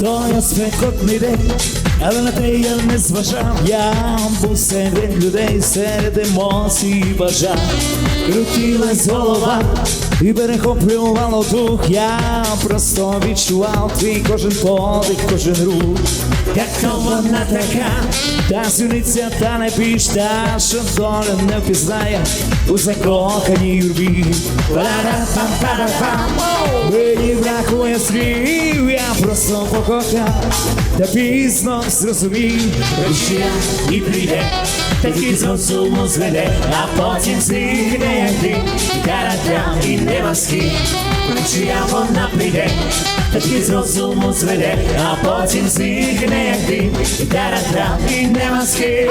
на спекотний день, але на те я не зважав. Я був серед людей, серед емоцій і бажань. Крутилась голова і перехоплювало дух. Я просто відчував твій кожен подих, кожен рух. Яка вона така, та сюниця, та не піч, та що доля не впізнає у закоханій юрбі. Пара-пам-пара-пам. Мені бракує слів, просто покохав, та пізно зрозумів, що я і прийде, такий з розуму зведе, а потім зникне як ти, і і не маски, чия вона прийде, такий з розуму зведе, а потім зникне як ти, і і не маски.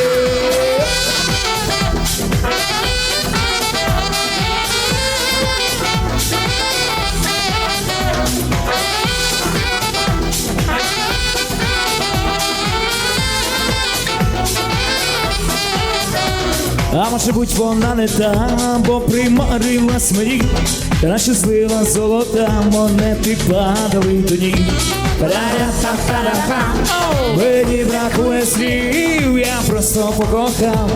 А може буть вона не та, бо примарилась мені, та щаслива золота, монети падали до ніг. Мені бракує слів, я просто покохав,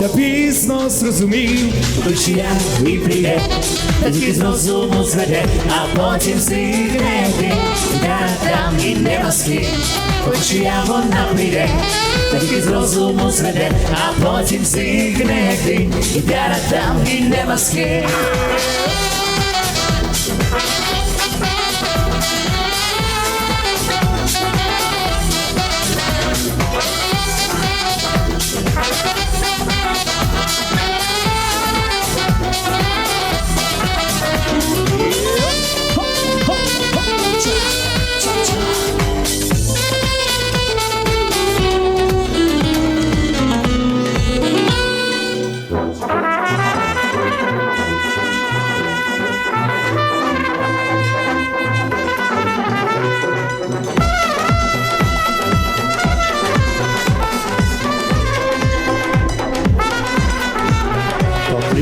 та пізно зрозумів, хоч я і прийде, та тільки з розуму зведе, а потім зникне ти, та там і не маски, хоч я вона прийде, та тільки з розуму зведе, а потім зігне ти, і та там і не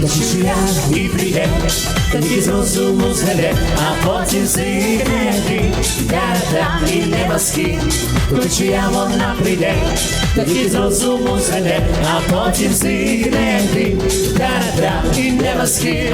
Що я і прийде, тоді з розуму зведе, а потім ти, та і не маски, хоч я вона прийде, тоді з розуму зведе, а потім зникне ти, і не маски.